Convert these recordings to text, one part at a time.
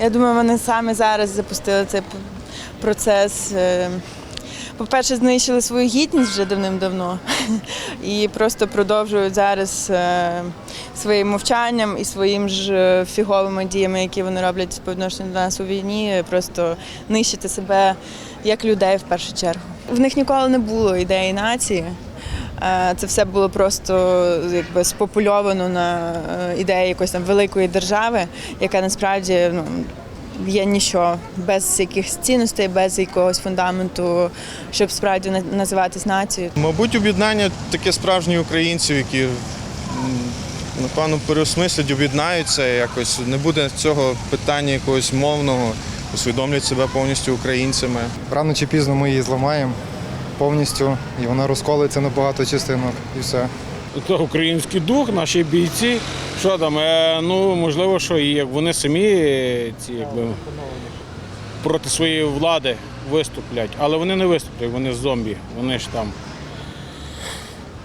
Я думаю, вони самі зараз запустили цей процес. е, По-перше, знищили свою гідність вже давним-давно і просто продовжують зараз е, своїм мовчанням і своїм ж е, фіговими діями, які вони роблять по відношенню до нас у війні, просто нищити себе як людей в першу чергу. В них ніколи не було ідеї нації. Е, Це все було просто якби спопульовано на е, ідеї якоїсь там великої держави, яка насправді ну, є ніщо без якихось цінностей, без якогось фундаменту, щоб справді на- називатись нацією. Мабуть, об'єднання таке справжні українців, які напевно переосмислять, об'єднаються якось. Не буде цього питання якогось мовного, усвідомлять себе повністю українцями. Рано чи пізно ми її зламаємо повністю, і вона розколиться на багато частинок, і все. Це український дух, наші бійці. Що там? Е, ну можливо, що і як вони самі е, ці якби проти своєї влади виступлять, але вони не виступлять, вони зомбі. Вони ж там.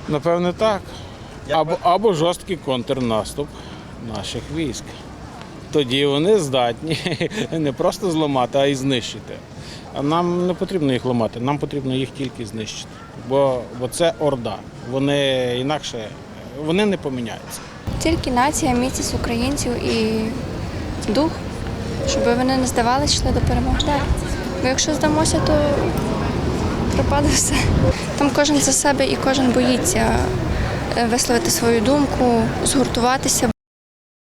Напевне, так. Або, або жорсткий контрнаступ наших військ. Тоді вони здатні не просто зламати, а й знищити. Нам не потрібно їх ламати, нам потрібно їх тільки знищити. Бо, бо це орда. Вони інакше вони не поміняються. Тільки нація, міцність українців і дух, щоб вони не здавалися, йшли до перемоги далі. Бо якщо здамося, то пропаде все. Там кожен за себе і кожен боїться е, висловити свою думку, згуртуватися,